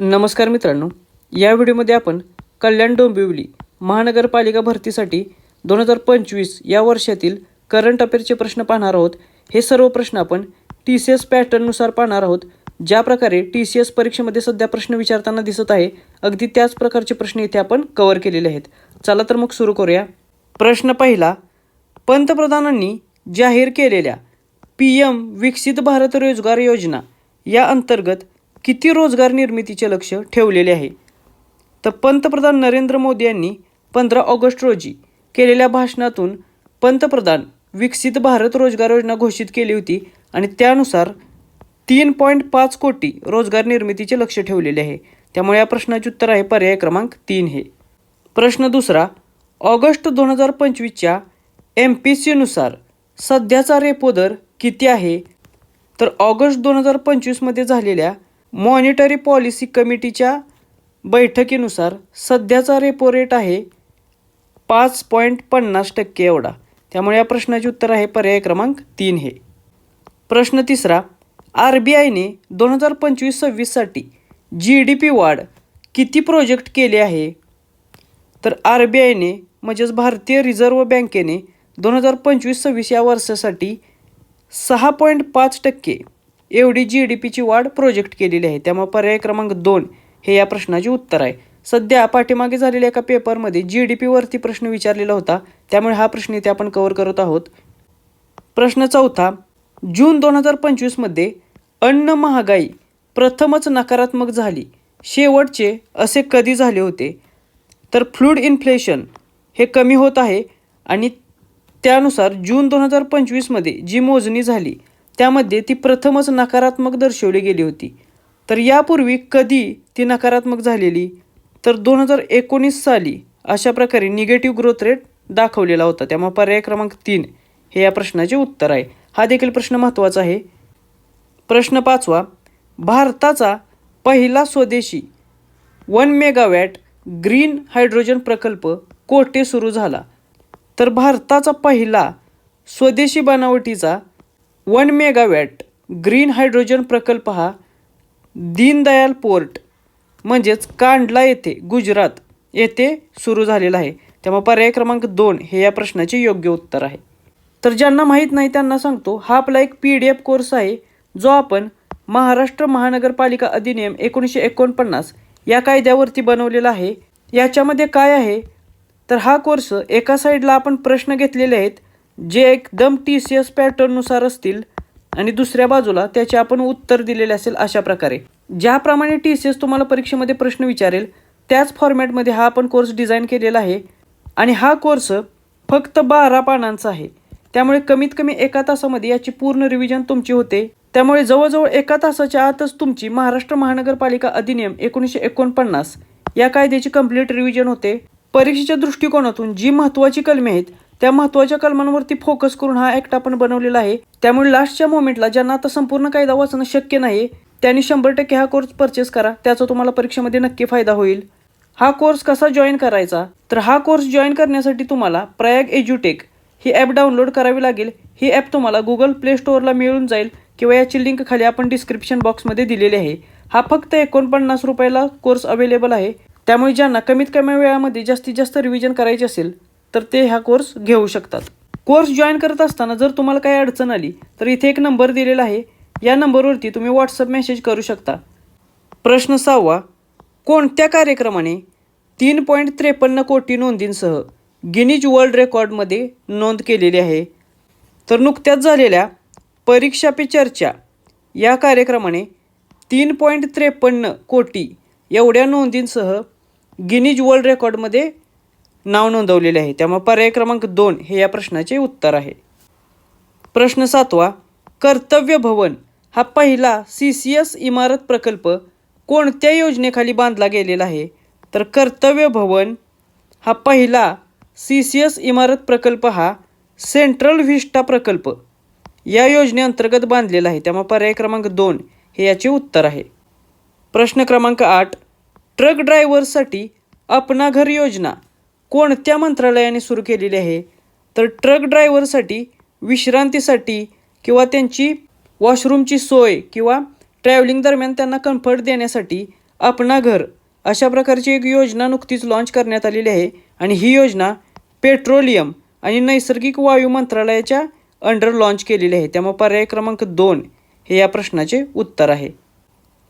नमस्कार मित्रांनो. या व्हिडिओमध्ये आपण कल्याण डोंबिवली महानगरपालिका भरतीसाठी दोन हजार पंचवीस या वर्षातील करंट अफेअरचे प्रश्न पाहणार आहोत. हे सर्व प्रश्न आपण टी सी एस पॅटर्ननुसार पाहणार आहोत. ज्या प्रकारे टी सी एस परीक्षेमध्ये सध्या प्रश्न विचारताना दिसत आहे अगदी त्याच प्रकारचे प्रश्न इथे आपण कव्हर केलेले आहेत. चला तर मग सुरू करूया. प्रश्न पहिला पंतप्रधानांनी जाहीर केलेल्या पी एम विकसित भारत रोजगार योजना या अंतर्गत किती रोजगार निर्मितीचे लक्ष ठेवलेले आहे? तर पंतप्रधान नरेंद्र मोदी यांनी पंधरा ऑगस्ट रोजी केलेल्या भाषणातून पंतप्रधान विकसित भारत रोजगार योजना घोषित केली होती आणि त्यानुसार तीन पॉईंट पाच कोटी रोजगार निर्मितीचे लक्ष ठेवलेले आहे. त्यामुळे या प्रश्नाचे उत्तर आहे पर्याय क्रमांक तीन हे. प्रश्न दुसरा ऑगस्ट दोन हजार पंचवीसच्या एम पी सीनुसार सध्याचा रेपो दर किती आहे? तर ऑगस्ट दोन हजार पंचवीसमध्ये झालेल्या मॉनिटरी पॉलिसी कमिटीच्या बैठकीनुसार सध्याचा रेपो रेट आहे पाच पॉईंट पन्नास टक्के एवढा. त्यामुळे या प्रश्नाचे उत्तर आहे पर्याय क्रमांक तीन हे. प्रश्न तिसरा आर बी आयने दोन हजार पंचवीस सव्वीससाठी जी डी पी वाढ किती प्रोजेक्ट केले आहे? तर आर बी आयने म्हणजेच भारतीय रिझर्व्ह बँकेने दोन हजार पंचवीस सव्वीस या वर्षासाठी सहा पॉईंट पाच टक्के एवढी जी डी पीची वाढ प्रोजेक्ट केलेली आहे. त्यामुळे पर्याय क्रमांक दोन हे या प्रश्नाचे उत्तर आहे. सध्या पाठीमागे झालेल्या एका पेपरमध्ये जी डी पीवरती प्रश्न विचारलेला होता. त्यामुळे हा प्रश्न इथे आपण कव्हर करत आहोत. प्रश्न चौथा जून दोन हजार पंचवीसमध्ये अन्न महागाई प्रथमच नकारात्मक झाली. शेवटचे असे कधी झाले होते? तर फ्लूड इन्फ्लेशन हे कमी होत आहे आणि त्यानुसार जून दोन हजार पंचवीसमध्ये जी मोजणी झाली त्यामध्ये ती प्रथमच नकारात्मक दर्शवली गेली होती. तर यापूर्वी कधी ती नकारात्मक झालेली? तर दोन हजार एकोणीस साली अशा प्रकारे निगेटिव्ह ग्रोथ रेट दाखवलेला होता. त्यामुळे पर्याय क्रमांक तीन हे या प्रश्नाचे उत्तर आहे. हा देखील प्रश्न महत्त्वाचा आहे. प्रश्न पाचवा भारताचा पहिला स्वदेशी वन मेगावॅट ग्रीन हायड्रोजन प्रकल्प कोठे सुरू झाला? तर भारताचा पहिला स्वदेशी बनावटीचा वन मेगावॅट ग्रीन हायड्रोजन प्रकल्प हा दीनदयाल पोर्ट म्हणजेच कांडला येथे गुजरात येथे सुरू झालेला आहे. त्यामुळे पर्याय क्रमांक दोन हे या प्रश्नाचे योग्य उत्तर आहे. तर ज्यांना माहीत नाही त्यांना सांगतो हा आपला एक पी डी एफ कोर्स आहे जो आपण महाराष्ट्र महानगरपालिका अधिनियम एकोणीसशे एकोणपन्नास या कायद्यावरती बनवलेला आहे. याच्यामध्ये काय आहे? तर हा कोर्स एका साईडला आपण प्रश्न घेतलेले आहेत जे एकदम टी सी एस पॅटर्ननुसार असतील आणि दुसऱ्या बाजूला त्याचे आपण उत्तर दिलेले असेल अशा प्रकारे. ज्याप्रमाणे टी सी एस तुम्हाला परीक्षेमध्ये प्रश्न विचारेल त्याच फॉर्मॅटमध्ये हा आपण कोर्स डिझाईन केलेला आहे आणि हा कोर्स फक्त बारा पानांचा आहे. त्यामुळे कमीत कमी एका तासामध्ये याची पूर्ण रिव्हिजन तुमची होते. त्यामुळे जवळजवळ एका तासाच्या आतच तुमची महाराष्ट्र महानगरपालिका अधिनियम एकोणीसशे एकोणपन्नास या कायद्याची कंप्लीट रिव्हिजन होते. परीक्षेच्या दृष्टिकोनातून जी महत्त्वाची कलमे आहेत त्या महत्त्वाच्या कलमांवरती फोकस करून हा ॲक्ट आपण बनवलेला आहे. त्यामुळे लास्टच्या मोमेंटला ज्यांना आता संपूर्ण कायदा वाचणं शक्य नाही त्यांनी शंभर टक्के हा कोर्स परचेस करा. त्याचा तुम्हाला परीक्षेमध्ये नक्की फायदा होईल. हा कोर्स कसा जॉईन करायचा? तर हा कोर्स जॉईन करण्यासाठी तुम्हाला प्रयाग एज्युटेक ही ॲप डाउनलोड करावी लागेल. ही ॲप तुम्हाला गुगल प्ले स्टोअरला मिळून जाईल किंवा याची लिंक खाली आपण डिस्क्रिप्शन बॉक्समध्ये दिलेली आहे. हा फक्त एकोणपन्नास रुपयाला कोर्स अवेलेबल आहे. त्यामुळे ज्यांना कमीत कमी वेळामध्ये जास्तीत जास्त रिव्हिजन करायचे असेल तर ते हा कोर्स घेऊ शकतात. कोर्स जॉईन करत असताना जर तुम्हाला काही अडचण आली तर इथे एक नंबर दिलेला आहे. या नंबरवरती तुम्ही व्हॉट्सअप मेसेज करू शकता. प्रश्न सहावा कोणत्या कार्यक्रमाने तीन पॉईंट त्रेपन्न कोटी नोंदींसह गिनीज वर्ल्ड रेकॉर्डमध्ये नोंद केलेली आहे? तर नुकत्याच झालेल्या परीक्षा पे चर्चा या कार्यक्रमाने तीन पॉईंट त्रेपन्न कोटी एवढ्या नोंदींसह गिनीज वर्ल्ड रेकॉर्डमध्ये नाव नोंदवलेले आहे. त्यामुळे पर्याय क्रमांक दोन हे या प्रश्नाचे उत्तर आहे. प्रश्न सातवा कर्तव्य भवन हा पहिला सी सी एस इमारत प्रकल्प कोणत्या योजनेखाली बांधला गेलेला आहे? तर कर्तव्य भवन हा पहिला सी सी एस इमारत प्रकल्प हा सेंट्रल व्हिस्टा प्रकल्प या योजनेअंतर्गत बांधलेला आहे. त्यामुळे पर्याय क्रमांक दोन हे याचे उत्तर आहे. प्रश्न क्रमांक आठ ट्रक ड्रायव्हर्ससाठी अपना घर योजना कोणत्या मंत्रालयाने सुरू केलेली आहे? तर ट्रक ड्रायव्हरसाठी विश्रांतीसाठी किंवा त्यांची वॉशरूमची सोय किंवा ट्रॅव्हलिंग दरम्यान त्यांना कम्फर्ट देण्यासाठी अपना घर अशा प्रकारची एक योजना नुकतीच लॉन्च करण्यात आलेली आहे आणि ही योजना पेट्रोलियम आणि नैसर्गिक वायू मंत्रालयाच्या अंडर लॉन्च केलेली आहे. त्यामुळे पर्याय क्रमांक दोन हे या प्रश्नाचे उत्तर आहे.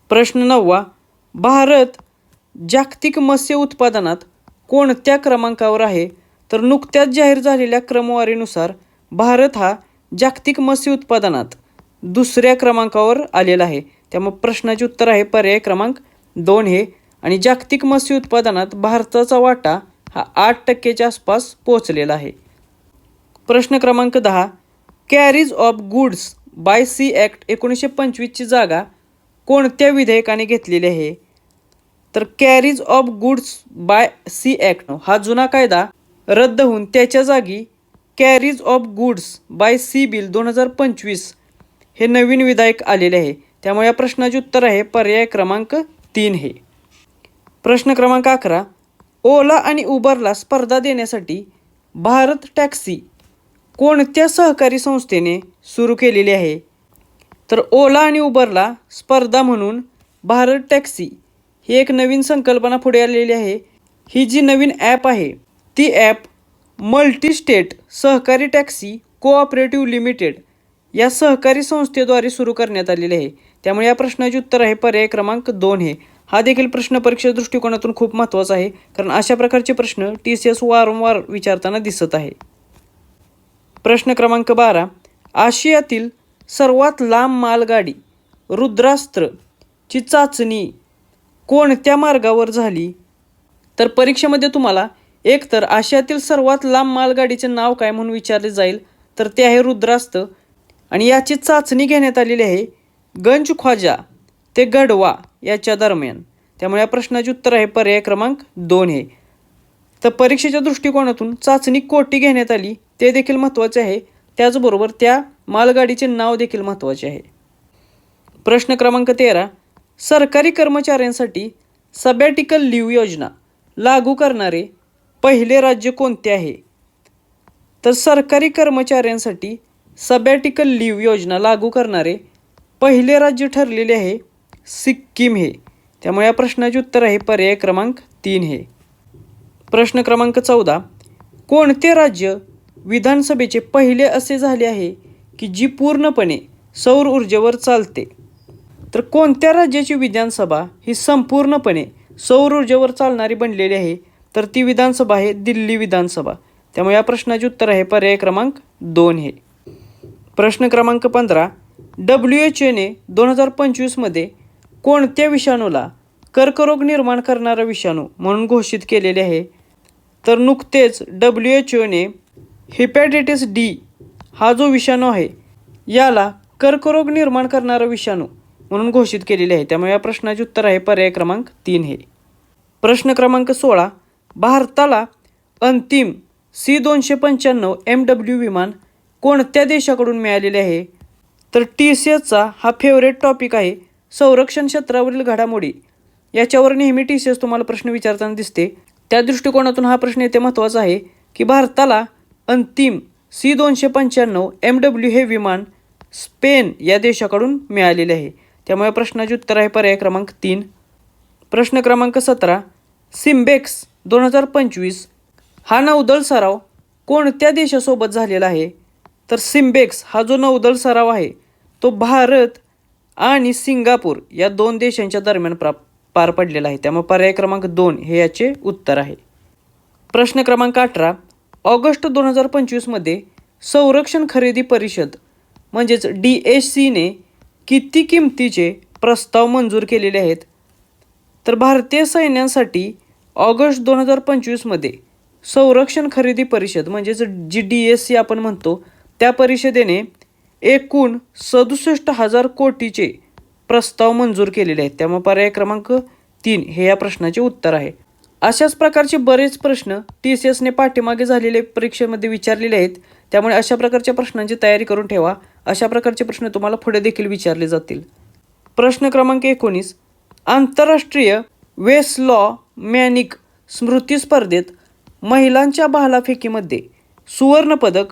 प्रश्न नववा भारत जागतिक मत्स्य उत्पादनात कोणत्या क्रमांकावर आहे तर नुकत्याच जाहीर झालेल्या क्रमवारीनुसार भारत हा जागतिक मत्स्य उत्पादनात दुसऱ्या क्रमांकावर आलेला आहे. त्यामुळे प्रश्नाचे उत्तर आहे पर्याय क्रमांक दोन हे. आणि जागतिक मत्स्य उत्पादनात भारताचा वाटा हा आठ टक्क्याच्या आसपास पोहोचलेला आहे. प्रश्न क्रमांक दहा. Carriage of goods by sea act एकोणीसशे पंचवीसची जागा कोणत्या विधेयकाने घेतलेली आहे? तर carriage of goods by sea act हा जुना कायदा रद्द होऊन त्याच्या जागी carriage of goods by sea bill दोन हजार पंचवीस हे नवीन विधायक आलेले आहे. त्यामुळे या प्रश्नाचे उत्तर आहे पर्याय क्रमांक तीन हे. प्रश्न क्रमांक अकरा ओला आणि उबरला स्पर्धा देण्यासाठी भारत टॅक्सी कोणत्या सहकारी संस्थेने सुरू केलेली आहे? तर ओला आणि उबरला स्पर्धा म्हणून भारत टॅक्सी ही एक नवीन संकल्पना पुढे आलेली आहे. ही जी नवीन ॲप आहे ती ॲप मल्टी स्टेट सहकारी टॅक्सी कोऑपरेटिव्ह लिमिटेड या सहकारी संस्थेद्वारे सुरू करण्यात आलेली आहे. त्यामुळे या प्रश्नाचे उत्तर आहे पर्याय क्रमांक दोन हे. हा देखील प्रश्न परीक्षा दृष्टिकोनातून खूप महत्त्वाचा आहे कारण अशा प्रकारचे प्रश्न टी सी एस वारंवार विचारताना दिसत आहे. प्रश्न क्रमांक बारा. आशियातील सर्वात लांब मालगाडी रुद्रास्त्र ची चाचणी कोणत्या मार्गावर झाली? तर परीक्षेमध्ये तुम्हाला एकतर आशियातील सर्वात लांब मालगाडीचे नाव काय म्हणून विचारले जाईल तर ते आहे रुद्रास्त. आणि याची चाचणी घेण्यात आलेली आहे गंज ख्वाजा ते गढवा याच्या दरम्यान. त्यामुळे या प्रश्नाचे उत्तर आहे पर्याय क्रमांक दोन हे तर परीक्षेच्या दृष्टिकोनातून चाचणी कोटी घेण्यात आली ते देखील महत्त्वाचे आहे. त्याचबरोबर त्या मालगाडीचे नाव देखील महत्त्वाचे आहे. प्रश्न क्रमांक तेरा. सरकारी कर्मचाऱ्यांसाठी सबॅटिकल लीव योजना लागू करणारे पहिले राज्य कोणते आहे? तर सरकारी कर्मचाऱ्यांसाठी सबॅटिकल लीव योजना लागू करणारे पहिले राज्य ठरलेले आहे सिक्कीम हे. त्यामुळे या प्रश्नाचे उत्तर आहे पर्याय क्रमांक तीन हे. प्रश्न क्रमांक चौदा. कोणते राज्य विधानसभेचे पहिले असे झाले आहे की जी पूर्णपणे सौर ऊर्जेवर चालते? तर कोणत्या राज्याची विधानसभा ही संपूर्णपणे सौर ऊर्जेवर चालणारी बनलेली आहे? तर ती विधानसभा आहे दिल्ली विधानसभा. त्यामुळे या प्रश्नाचे उत्तर आहे पर्याय क्रमांक दोन हे. प्रश्न क्रमांक पंधरा. डब्ल्यू एच एने दोन हजार पंचवीसमध्ये कोणत्या विषाणूला कर्करोग निर्माण करणारा विषाणू म्हणून घोषित केलेले आहे? तर नुकतेच डब्ल्यू एच ओने हिपॅटायटिस डी हा जो विषाणू आहे याला कर्करोग निर्माण करणारा विषाणू म्हणून घोषित केलेले आहे. त्यामुळे या प्रश्नाचे उत्तर आहे पर्याय क्रमांक तीन हे. प्रश्न क्रमांक सोळा. भारताला अंतिम सी दोनशे पंच्याण्णव एम डब्ल्यू विमान कोणत्या देशाकडून मिळालेले आहे? तर टी सी एसचा हा फेवरेट टॉपिक आहे संरक्षण क्षेत्रावरील घडामोडी. याच्यावर नेहमी टी सी एस तुम्हाला प्रश्न विचारताना दिसते. त्या दृष्टिकोनातून हा प्रश्न येथे महत्त्वाचा आहे की भारताला अंतिम सी दोनशे पंच्याण्णव एम डब्ल्यू हे विमान स्पेन या देशाकडून मिळालेले आहे. त्यामुळे प्रश्नाचे उत्तर आहे पर्याय क्रमांक तीन. प्रश्न क्रमांक सतरा. सिम्बेक्स दोन हजार पंचवीस. हा नौदल सराव कोणत्या देशासोबत झालेला आहे? तर सिम्बेक्स हा जो नौदल सराव आहे तो भारत आणि सिंगापूर या दोन देशांच्या दरम्यान प्रा पार पडलेला आहे. त्यामुळे पर्याय क्रमांक दोन हे याचे उत्तर आहे. प्रश्न क्रमांक अठरा. ऑगस्ट दोन हजार पंचवीसमध्ये संरक्षण खरेदी परिषद म्हणजेच डी एच सीने किती किमतीचे प्रस्ताव मंजूर केलेले आहेत? तर भारतीय सैन्यांसाठी ऑगस्ट दोन हजार पंचवीसमध्ये संरक्षण खरेदी परिषद म्हणजेच जी डी एस सी आपण म्हणतो त्या परिषदेने एकूण सदुसष्ट हजार कोटीचे प्रस्ताव मंजूर केलेले आहेत. त्यामुळे पर्याय क्रमांक तीन हे या प्रश्नाचे उत्तर आहे. अशाच प्रकारचे बरेच प्रश्न टी सी एसने पाठीमागे झालेले परीक्षेमध्ये विचारलेले आहेत. त्यामुळे अशा प्रकारच्या प्रश्नांची तयारी करून ठेवा. अशा प्रकारचे प्रश्न तुम्हाला पुढे देखील विचारले जातील. प्रश्न क्रमांक एकोणीस. आंतरराष्ट्रीय वेस लॉ मॅनिक स्मृती स्पर्धेत महिलांच्या भालाफेकीमध्ये सुवर्णपदक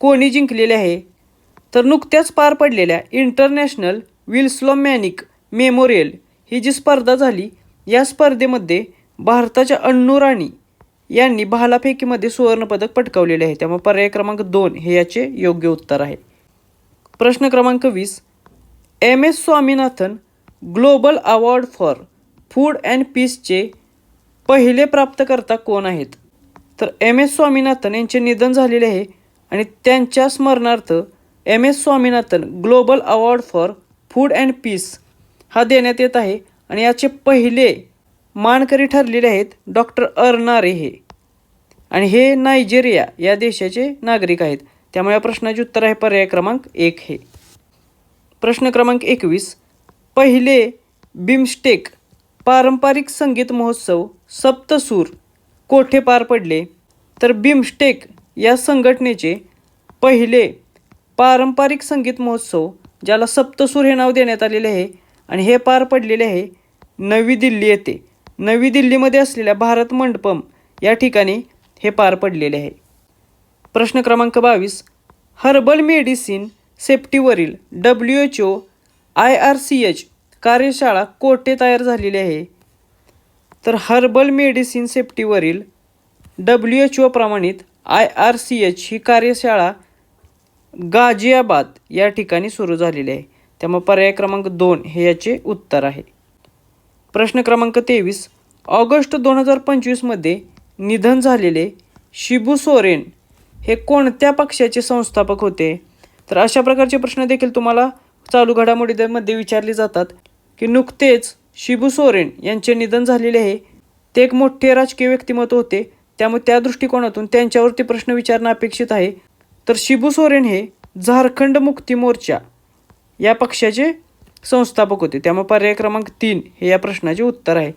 कोणी जिंकलेले आहे? तर नुकत्याच पार पडलेल्या इंटरनॅशनल विल्स्लॉ मॅनिक मेमोरियल ही जी स्पर्धा झाली या स्पर्धेमध्ये भारताच्या अण्णू राणी यांनी भालाफेकीमध्ये सुवर्णपदक पटकावलेले आहे. त्यामुळे पर्याय क्रमांक दोन हे याचे योग्य उत्तर आहे. प्रश्न क्रमांक वीस. M. S. Swaminathan global award for food and पीसचे पहिले प्राप्तकर्ता कोण आहेत? तर एम. एस. स्वामीनाथन यांचे निधन झालेले आहे आणि त्यांच्या स्मरणार्थ M. S. Swaminathan global award for food and peace हा देण्यात येत आहे आणि याचे पहिले मानकरी ठरलेले आहेत डॉक्टर अर्नारे हे. आणि हे नायजेरिया या देशाचे नागरिक आहेत. त्यामुळे या प्रश्नाचे उत्तर आहे पर्याय क्रमांक एक हे. प्रश्न क्रमांक एकवीस. पहिले बिमस्टेक पारंपरिक संगीत महोत्सव सप्तसूर कोठे पार पडले? तर बिमस्टेक या संघटनेचे पहिले पारंपरिक संगीत महोत्सव ज्याला सप्तसूर हे नाव देण्यात आलेले आहे आणि हे पार पडलेले आहे नवी दिल्ली येथे. नवी दिल्लीमध्ये असलेल्या भारत मंडपम या ठिकाणी हे पार पडलेले आहे. प्रश्न क्रमांक बावीस herbal medicine सेफ्टीवरील W H O I R C H कार्यशाळा कोठे तयार झालेली आहे? तर हर्बल मेडिसिन सेफ्टीवरील डब्ल्यू एच ओ प्रमाणित आय आर सी एच ही कार्यशाळा गाझियाबाद या ठिकाणी सुरू झालेली आहे. त्यामुळे पर्याय क्रमांक दोन हे याचे उत्तर आहे. प्रश्न क्रमांक तेवीस ऑगस्ट दोन हजार पंचवीसमध्ये निधन झालेले शिबू सोरेन हे कोणत्या पक्षाचे संस्थापक होते? तर अशा प्रकारचे प्रश्न देखील तुम्हाला चालू घडामोडीमध्ये विचारले जातात की नुकतेच शिबू सोरेन यांचे निधन झालेले आहे ते एक मोठे राजकीय व्यक्तिमत्व होते. त्यामुळे त्या दृष्टिकोनातून त्यांच्यावरती प्रश्न विचारणं अपेक्षित आहे. तर शिबू सोरेन हे झारखंड मुक्ती मोर्चा या पक्षाचे संस्थापक होते. त्यामुळे पर्याय क्रमांक तीन हे या प्रश्नाचे उत्तर आहे.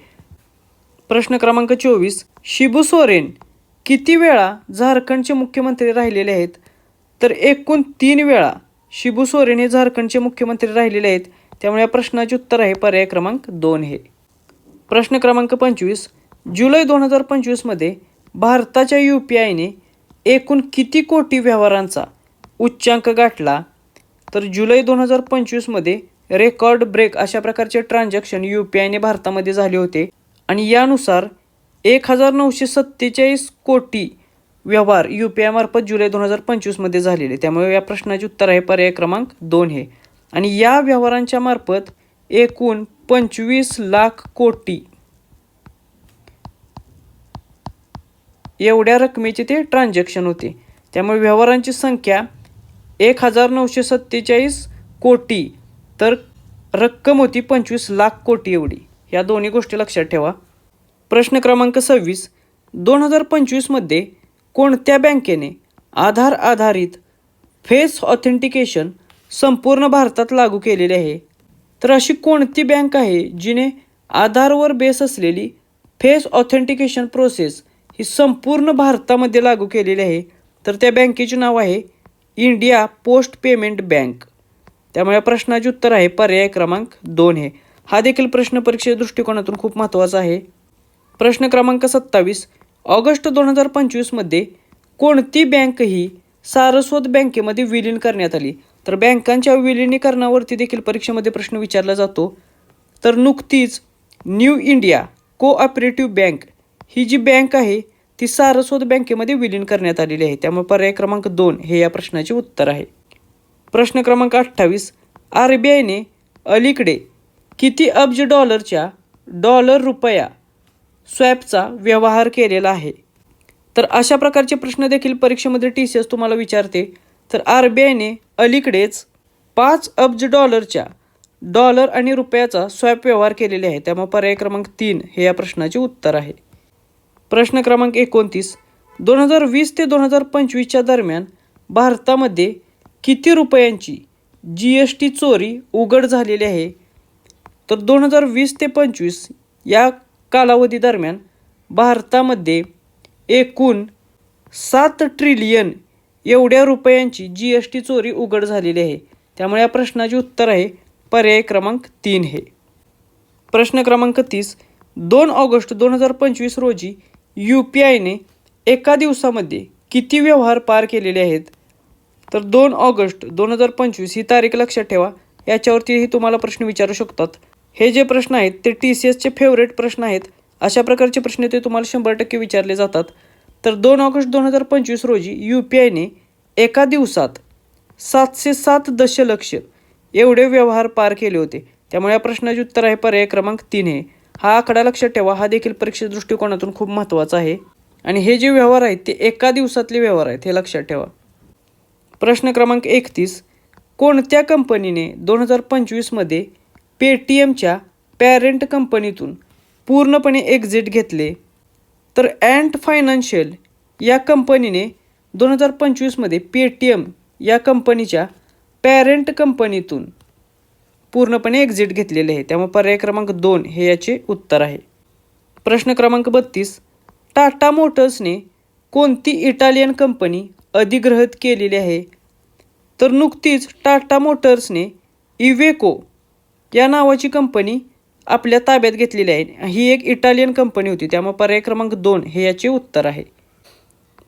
प्रश्न क्रमांक चोवीस. शिबू सोरेन किती वेळा झारखंडचे मुख्यमंत्री राहिलेले आहेत? तर एकूण तीन वेळा शिबू सोरेन हे झारखंडचे मुख्यमंत्री राहिलेले आहेत त्यामुळे या प्रश्नाचे उत्तर आहे पर्याय क्रमांक दोन हे. प्रश्न क्रमांक पंचवीस. जुलै दोन हजार पंचवीसमध्ये भारताच्या यू पी आयने एकूण किती कोटी व्यवहारांचा उच्चांक गाठला? तर जुलै दोन हजार पंचवीसमध्ये रेकॉर्ड ब्रेक अशा प्रकारचे ट्रान्झॅक्शन यू पी आयने भारतामध्ये झाले होते आणि यानुसार एक हजार नऊशे सत्तेचाळीस कोटी व्यवहार यू पी आयमार्फत जुलै दोन हजार पंचवीसमध्ये झालेले. त्यामुळे या प्रश्नाचे उत्तर आहे पर्याय क्रमांक दोन हे. आणि या व्यवहारांच्या मार्फत एकूण पंचवीस लाख कोटी एवढ्या रकमेचे ते ट्रान्झॅक्शन होते. त्यामुळे व्यवहारांची संख्या एक हजार नऊशे सत्तेचाळीस कोटी तर रक्कम होती पंचवीस लाख कोटी एवढी. या दोन्ही गोष्टी लक्षात ठेवा. प्रश्न क्रमांक सव्वीस दोन हजार पंचवीसमध्ये कोणत्या बँकेने आधार आधारित फेस ऑथेंटिकेशन संपूर्ण भारतात लागू केलेले आहे? तर अशी कोणती बँक आहे जिने आधारवर बेस असलेली फेस ऑथेंटिकेशन प्रोसेस ही संपूर्ण भारतामध्ये लागू केलेली आहे? तर त्या बँकेचे नाव आहे इंडिया पोस्ट पेमेंट बँक. त्यामुळे या प्रश्नाचे उत्तर आहे पर्याय क्रमांक दोन हे. हा देखील प्रश्न परीक्षे दृष्टिकोनातून खूप महत्त्वाचा आहे. प्रश्न क्रमांक सत्तावीस ऑगस्ट दोन हजार पंचवीसमध्ये कोणती बँक ही सारस्वत बँकेमध्ये विलीन करण्यात आली? तर बँकांच्या विलिनीकरणावरती देखील परीक्षेमध्ये प्रश्न विचारला जातो. तर नुकतीच न्यू इंडिया कोऑपरेटिव्ह बँक ही जी बँक आहे ती सारस्वत बँकेमध्ये विलीन करण्यात आलेली आहे. त्यामुळे पर्याय क्रमांक दोन हे या प्रश्नाचे उत्तर आहे. प्रश्न क्रमांक अठ्ठावीस आर बी आयने अलीकडे किती अब्ज डॉलरच्या डॉलर रुपया स्वॅपचा व्यवहार केलेला आहे. तर अशा प्रकारचे प्रश्न देखील परीक्षेमध्ये टी सी एस तुम्हाला विचारते. तर आर बी आयने अलीकडेच पाच अब्ज डॉलरच्या डॉलर आणि रुपयाचा स्वॅप व्यवहार केलेले आहे. त्यामुळे पर्याय क्रमांक तीन हे या प्रश्नाचे उत्तर आहे. प्रश्न क्रमांक एकोणतीस. दोन हजार वीस ते दोन हजार पंचवीसच्या दरम्यान भारतामध्ये किती रुपयांची जी एस टी चोरी उघड झालेली आहे? तर दोन हजार वीस ते पंचवीस या कालावधी दरम्यान भारतामध्ये एकूण सात ट्रिलियन एवढ्या रुपयांची जी एस टी चोरी उघड झालेली आहे. त्यामुळे या प्रश्नाचे उत्तर आहे पर्याय क्रमांक तीन हे. प्रश्न क्रमांक तीस दोन ऑगस्ट दोन हजार पंचवीस रोजी यू पी आयने एका दिवसामध्ये किती व्यवहार पार केलेले आहेत? तर दोन ऑगस्ट दोन हजार पंचवीस ही तारीख लक्षात ठेवा. याच्यावरतीही तुम्हाला प्रश्न विचारू शकतात. हे जे प्रश्न आहेत ते टी सी एसचे फेवरेट प्रश्न आहेत. अशा प्रकारचे प्रश्न ते तुम्हाला शंभर टक्के विचारले जातात. तर दोन ऑगस्ट दोन हजार पंचवीस रोजी यू पी आयने एका दिवसात सातशे सात दशलक्ष एवढे व्यवहार पार केले होते. त्यामुळे या प्रश्नाचे उत्तर आहे पर्याय क्रमांक तीन आहे हा आकडा लक्षात ठेवा. हा देखील परीक्षे दृष्टिकोनातून खूप महत्त्वाचा आहे. आणि हे जे व्यवहार आहेत ते एका दिवसातले व्यवहार आहेत हे लक्षात ठेवा. प्रश्न क्रमांक एकतीस. कोणत्या कंपनीने दोन हजार पंचवीसमध्ये पेटीएमच्या पॅरेंट कंपनीतून पूर्णपणे एक्झिट घेतले तर अँट फायनान्शियल या कंपनीने दोन हजार पंचवीसमध्ये पेटीएम या कंपनीच्या पॅरेंट कंपनीतून पूर्णपणे एक्झिट घेतलेले आहे. त्यामुळे पर्याय क्रमांक दोन हे याचे उत्तर आहे. प्रश्न क्रमांक बत्तीस टाटा मोटर्सने कोणती इटालियन कंपनी अधिग्रहित केलेली आहे? तर नुकतीच टाटा मोटर्सने इवेको या नावाची कंपनी आपल्या ताब्यात घेतलेली आहे. ही एक इटालियन कंपनी होती. त्यामुळे पर्याय क्रमांक दोन हे याचे उत्तर आहे.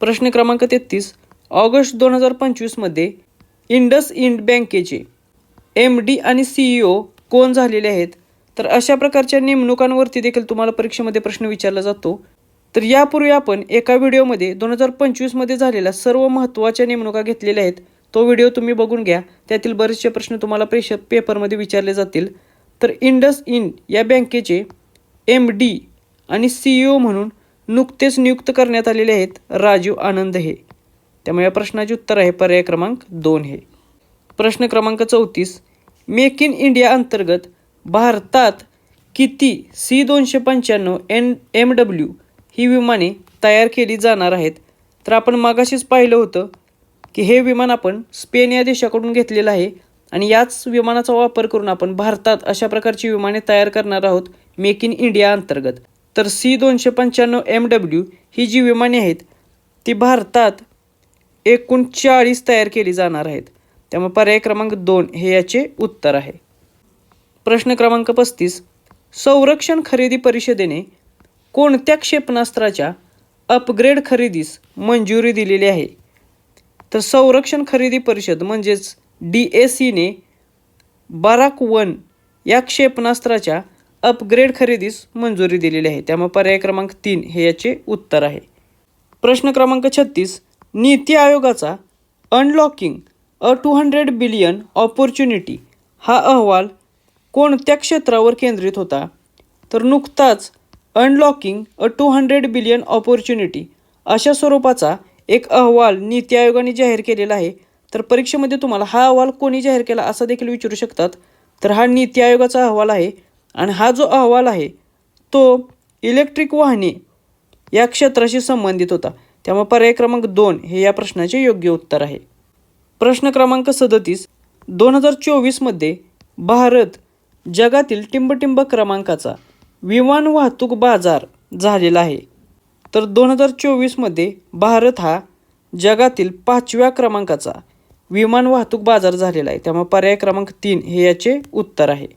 प्रश्न क्रमांक तेहतीस. ऑगस्ट दोन हजार पंचवीसमध्ये इंडस इंड बँकेचे एम डी आणि सी ई ओ कोण झालेले आहेत? तर अशा प्रकारच्या नेमणुकांवरती देखील तुम्हाला परीक्षेमध्ये प्रश्न विचारला जातो. तर यापूर्वी आपण एका व्हिडिओमध्ये दोन हजार पंचवीसमध्ये झालेल्या सर्व महत्त्वाच्या नेमणुका घेतलेल्या आहेत. तो व्हिडिओ तुम्ही बघून घ्या. त्यातील बरेचसे प्रश्न तुम्हाला प्रेशर पेपरमध्ये विचारले जातील. तर इंडस इन या बँकेचे एम डी आणि सी ई ओ म्हणून नुकतेच नियुक्त करण्यात आलेले आहेत राजीव आनंद हे. त्यामुळे या प्रश्नाचे उत्तर आहे पर्याय क्रमांक दोन हे. प्रश्न क्रमांक चौतीस. मेक इन इंडिया अंतर्गत भारतात किती सी दोनशे पंच्याण्णव एन एम डब्ल्यू ही विमाने तयार केली जाणार आहेत? तर आपण मागाशीच पाहिलं होतं. की हे विमान आपण स्पेन या देशाकडून घेतलेलं आहे आणि याच विमानाचा वापर करून आपण भारतात अशा प्रकारची विमाने तयार करणार आहोत मेक इन इंडिया अंतर्गत. तर सी दोनशे पंच्याण्णव एम डब्ल्यू ही जी विमाने आहेत ती भारतात एकूण चाळीस तयार केली जाणार आहेत. त्यामुळे पर्याय क्रमांक दोन हे याचे उत्तर आहे. प्रश्न क्रमांक पस्तीस. संरक्षण खरेदी परिषदेने कोणत्या क्षेपणास्त्राच्या अपग्रेड खरेदीस मंजुरी दिलेली आहे? तर संरक्षण खरेदी परिषद म्हणजेच डी ए सीने बराक वन या क्षेपणास्त्राच्या अपग्रेड खरेदीस मंजुरी दिलेली आहे. त्यामुळे पर्याय क्रमांक तीन हे याचे उत्तर आहे. प्रश्न क्रमांक छत्तीस नीती आयोगाचा unlocking a two hundred billion opportunity हा अहवाल कोणत्या क्षेत्रावर केंद्रित होता? तर नुकताच unlocking a two hundred billion opportunity अशा स्वरूपाचा एक अहवाल नीती आयोगाने जाहीर केलेला आहे. तर परीक्षेमध्ये तुम्हाला हा अहवाल कोणी जाहीर केला असं देखील विचारू शकतात. तर हा नीती आयोगाचा अहवाल आहे आणि हा जो अहवाल आहे तो इलेक्ट्रिक वाहने या क्षेत्राशी संबंधित होता. त्यामुळे पर्याय क्रमांक दोन हे या प्रश्नाचे योग्य उत्तर आहे. प्रश्न क्रमांक सदतीस दोन हजार चोवीसमध्ये भारत जगातील टिंबटिंब क्रमांकाचा विमान वाहतूक बाजार झालेला आहे. तर दोन हजार चोवीसमध्ये भारत हा जगातील पाचव्या क्रमांकाचा विमान वाहतूक बाजार झालेला आहे. त्यामुळे पर्याय क्रमांक तीन हे याचे उत्तर आहे.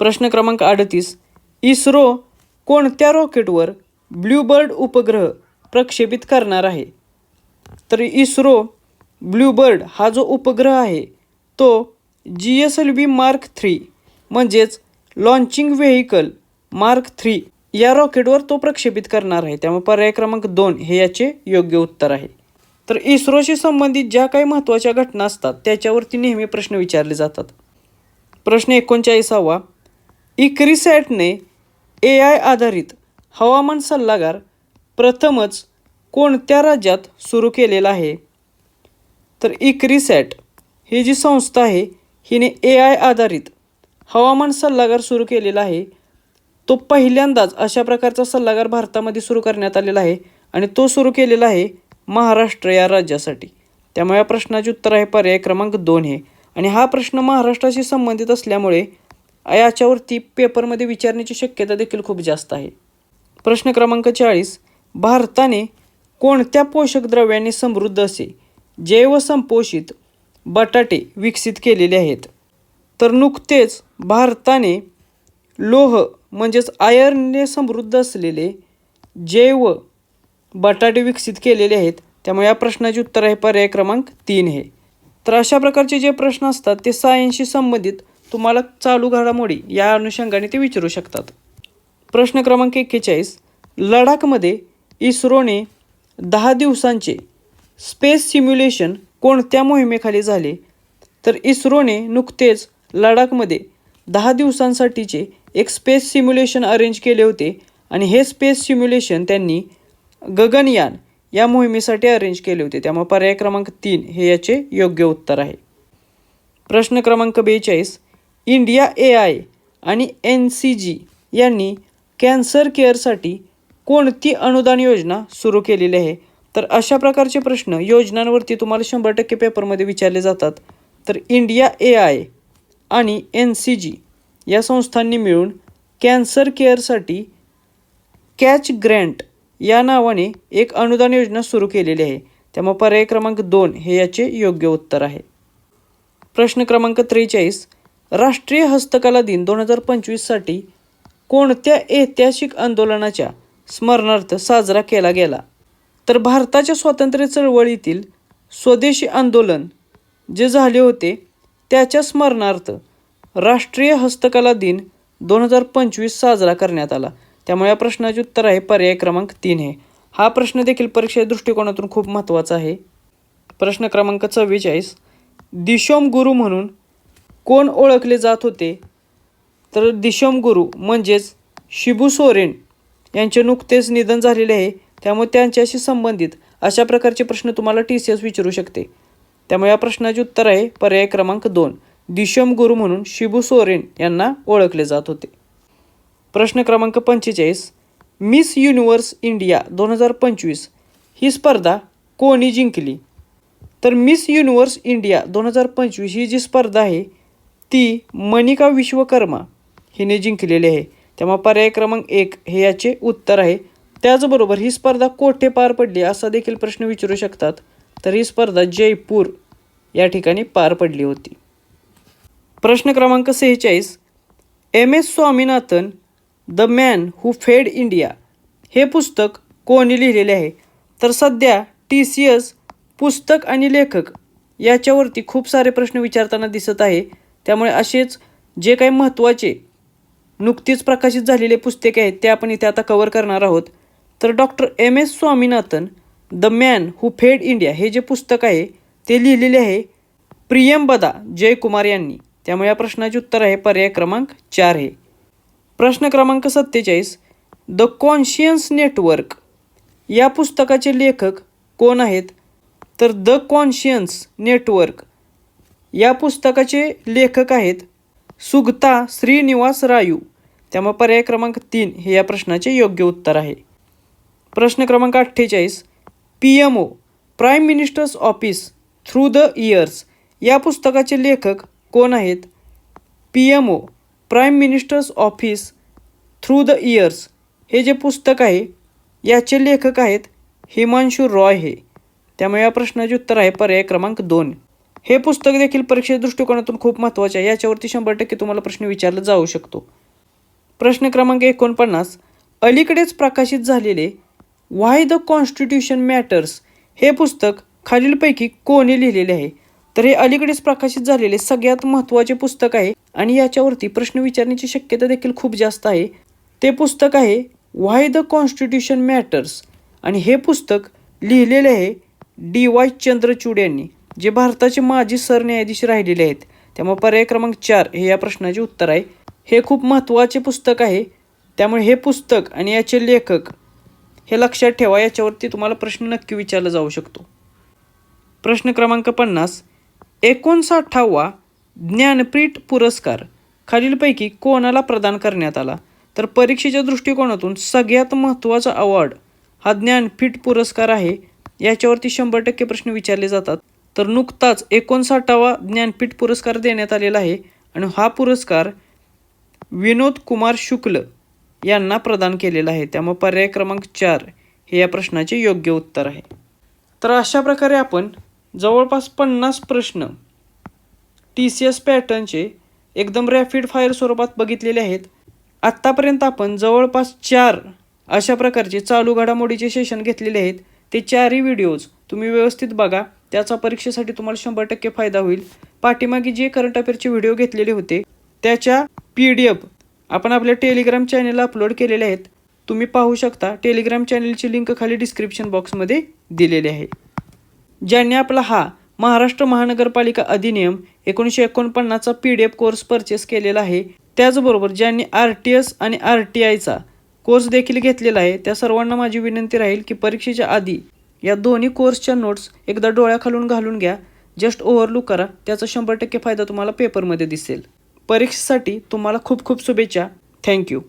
प्रश्न क्रमांक अडतीस इस्रो कोणत्या रॉकेटवर ब्ल्यूबर्ड उपग्रह प्रक्षेपित करणार आहे? तर इस्रो ब्ल्यूबर्ड हा जो उपग्रह आहे तो G S L V mark three म्हणजेच लॉन्चिंग व्हेकल मार्क थ्री या रॉकेटवर तो प्रक्षेपित करणार आहे. त्यामुळे पर्याय क्रमांक दोन हे याचे योग्य उत्तर आहे. तर इस्रोशी संबंधित ज्या काही महत्त्वाच्या घटना असतात त्याच्यावरती नेहमी प्रश्न विचारले जातात. प्रश्न एकोणचाळीसावा. इक्रिसॅटने ए आय आधारित हवामान सल्लागार प्रथमच कोणत्या राज्यात सुरू केलेला आहे? तर इक्रिसॅट ही जी संस्था आहे हिने ए आय आधारित हवामान सल्लागार सुरू केलेला आहे तो पहिल्यांदाच अशा प्रकारचा सल्लागार भारतामध्ये सुरू करण्यात आलेला आहे आणि तो सुरू केलेला आहे महाराष्ट्र या राज्यासाठी. त्यामुळे या प्रश्नाचे उत्तर आहे पर्याय क्रमांक दोन हे. आणि हा प्रश्न महाराष्ट्राशी संबंधित असल्यामुळे याच्यावरती पेपरमध्ये विचारण्याची शक्यता देखील खूप जास्त आहे. प्रश्न क्रमांक चाळीस. भारताने कोणत्या पोषक द्रव्याने समृद्ध असे जैवसंपोषित बटाटे विकसित केलेले आहेत? तर नुकतेच भारताने लोह म्हणजेच आयर्नने समृद्ध असलेले जैव बटाटे विकसित केलेले आहेत. त्यामुळे या प्रश्नाचे उत्तर आहे पर्याय क्रमांक तीन हे. तर अशा प्रकारचे जे प्रश्न असतात ते सायन्सशी संबंधित तुम्हाला चालू घडामोडी या अनुषंगाने ते विचारू शकतात. प्रश्न क्रमांक एक्केचाळीस. लडाखमध्ये इस्रोने दहा दिवसांचे स्पेस सिम्युलेशन कोणत्या मोहिमेखाली झाले? तर इस्रोने नुकतेच लडाखमध्ये दहा दिवसांसाठीचे एक स्पेस सिम्युलेशन अरेंज केले होते आणि हे स्पेस सिम्युलेशन त्यांनी गगनयान या मोहिमेसाठी अरेंज केले होते. त्यामुळे पर्याय क्रमांक तीन हे याचे योग्य उत्तर आहे. प्रश्न क्रमांक बेचाळीस इंडिया ए आय आणि एन सी जी यांनी कॅन्सर केअरसाठी कोणती अनुदान योजना सुरू केलेली आहे? तर अशा प्रकारचे प्रश्न योजनांवरती तुम्हाला शंभर टक्के पेपरमध्ये विचारले जातात. तर इंडिया ए आय आणि एन सी जी या संस्थांनी मिळून कॅन्सर केअरसाठी कॅच ग्रँट या नावाने एक अनुदान योजना सुरू केलेली आहे. त्यामुळे पर्याय क्रमांक दोन हे याचे योग्य उत्तर आहे. प्रश्न क्रमांक त्रेचाळीस राष्ट्रीय हस्तकला दिन दोन हजार पंचवीससाठी कोणत्या ऐतिहासिक आंदोलनाच्या स्मरणार्थ साजरा केला गेला? तर भारताच्या स्वातंत्र्य चळवळीतील स्वदेशी आंदोलन जे झाले होते त्याच्या स्मरणार्थ राष्ट्रीय हस्तकला दिन दोन हजार पंचवीस साजरा करण्यात आला. त्यामुळे या प्रश्नाचे उत्तर आहे पर्याय क्रमांक तीन हे हा प्रश्न देखील परीक्षे दृष्टिकोनातून खूप महत्त्वाचा आहे. प्रश्न क्रमांक चव्वेचाळीस दिशोम गुरु म्हणून कोण ओळखले जात होते? तर दिशोम गुरु म्हणजेच शिबू सोरेन यांचे नुकतेच निधन झालेले आहे. त्यामुळे त्यांच्याशी संबंधित अशा प्रकारचे प्रश्न तुम्हाला टी सी एस विचारू शकते. त्यामुळे या प्रश्नाचे उत्तर आहे पर्याय क्रमांक दोन. दिशम गुरु म्हणून शिबू सोरेन यांना ओळखले जात होते. प्रश्न क्रमांक पंचेचाळीस मिस युनिव्हर्स इंडिया दोन हजार पंचवीस ही स्पर्धा कोणी जिंकली? तर मिस युनिव्हर्स इंडिया दोन हजार पंचवीस ही जी स्पर्धा आहे ती मनिका विश्वकर्मा हिने जिंकलेली आहे. त्यामुळे पर्याय क्रमांक एक हे याचे उत्तर आहे. त्याचबरोबर ही स्पर्धा कोठे पार पडली असा देखील प्रश्न विचारू शकतात. तर ही स्पर्धा जयपूर या ठिकाणी पार पडली होती. प्रश्न क्रमांक सेहेचाळीस. M. S. Swaminathan the man who fed India हे पुस्तक कोणी लिहिलेले आहे? तर सध्या टी सी एस पुस्तक आणि लेखक याच्यावरती खूप सारे प्रश्न विचारताना दिसत आहे. त्यामुळे असेच जे काही महत्त्वाचे नुकतीच प्रकाशित झालेले पुस्तके आहेत ते आपण इथे आता कवर करणार आहोत. तर doctor M. S. Swaminathan the man who fed India हे जे पुस्तक आहे ते लिहिलेले आहे प्रियंबदा जयकुमार यांनी. त्यामुळे या प्रश्नाचे उत्तर आहे पर्याय क्रमांक चार हे. प्रश्न क्रमांक सत्तेचाळीस द कॉन्शियन्स नेटवर्क या पुस्तकाचे लेखक कोण आहेत? तर द कॉन्शियन्स नेटवर्क या पुस्तकाचे लेखक आहेत सुगता श्रीनिवास रायू. त्यामुळे पर्याय क्रमांक तीन हे या प्रश्नाचे योग्य उत्तर आहे. प्रश्न क्रमांक अठ्ठेचाळीस P M O prime minister's office through the years या पुस्तकाचे लेखक कोण आहेत? P M O prime minister's office through the years हे जे पुस्तक आहे याचे लेखक आहेत हिमांशू रॉय हे. त्यामुळे या प्रश्नाचे उत्तर आहे पर्याय क्रमांक दोन. हे पुस्तक देखील परीक्षेच्या दृष्टिकोनातून खूप महत्त्वाचे आहे. याच्यावरती शंभर टक्के तुम्हाला प्रश्न विचारला जाऊ शकतो. प्रश्न क्रमांक एकोणपन्नास. अलीकडेच प्रकाशित झालेले वाय द कॉन्स्टिट्यूशन मॅटर्स हे पुस्तक खालीलपैकी कोणी लिहिलेले आहे? तर हे अलीकडेच प्रकाशित झालेले सगळ्यात महत्त्वाचे पुस्तक आहे आणि याच्यावरती प्रश्न विचारण्याची शक्यता देखील खूप जास्त आहे. ते पुस्तक आहे वाय द कॉन्स्टिट्यूशन मॅटर्स आणि हे पुस्तक लिहिलेले आहे डी वाय चंद्रचूड यांनी जे भारताचे माजी सरन्यायाधीश राहिलेले आहेत. त्यामुळे पर्याय क्रमांक चार हे या प्रश्नाचे उत्तर आहे. हे खूप महत्त्वाचे पुस्तक आहे. त्यामुळे हे पुस्तक आणि याचे लेखक हे लक्षात ठेवा याच्यावरती तुम्हाला प्रश्न नक्की विचारला जाऊ शकतो. प्रश्न क्रमांक पन्नास एकोणसाठावा ज्ञानपीठ पुरस्कार. खालीलपैकी कोणाला प्रदान करण्यात आला? तर परीक्षेच्या दृष्टिकोनातून सगळ्यात महत्त्वाचा अवॉर्ड हा ज्ञानपीठ पुरस्कार आहे. याच्यावरती शंभर टक्के प्रश्न विचारले जातात. तर नुकताच एकोणसाठावा ज्ञानपीठ पुरस्कार देण्यात आलेला आहे आणि हा पुरस्कार विनोद कुमार शुक्ल यांना प्रदान केलेला आहे. त्यामुळे पर्याय क्रमांक चार हे या प्रश्नाचे योग्य उत्तर आहे. तर अशा प्रकारे आपण जवळपास पन्नास प्रश्न टी सी एस पॅटर्नचे एकदम रॅपिड फायर स्वरूपात बघितलेले आहेत. आत्तापर्यंत आपण जवळपास चार अशा प्रकारचे चालू घडामोडीचे सेशन घेतलेले आहेत. ते चारही व्हिडिओज तुम्ही व्यवस्थित बघा. त्याचा परीक्षेसाठी तुम्हाला शंभर टक्के फायदा होईल. पाठीमागे जे करंट अफेअरचे व्हिडिओ घेतलेले होते त्याच्या पी डी एफ आपण आपल्या टेलिग्राम चॅनेलला अपलोड केलेले आहेत. तुम्ही पाहू शकता टेलिग्राम चॅनेलची लिंक खाली डिस्क्रिप्शन बॉक्समध्ये दिलेली आहे. ज्यांनी आपला हा महाराष्ट्र महानगरपालिका अधिनियम एकोणीसशे एकोणपन्नासचा P D F course purchase केलेला आहे. त्याचबरोबर ज्यांनी आर टी एस आणि आर टी आयचा कोर्स देखील घेतलेला आहे त्या सर्वांना माझी विनंती राहील की परीक्षेच्या आधी या दोन्ही कोर्सच्या नोट्स एकदा डोळ्याखालून घालून घ्या. जस्ट ओव्हरलुक करा. त्याचा शंभर टक्के फायदा तुम्हाला पेपरमध्ये दिसेल. परीक्षेसाठी तुम्हाला खूप खूप शुभेच्छा. थँक्यू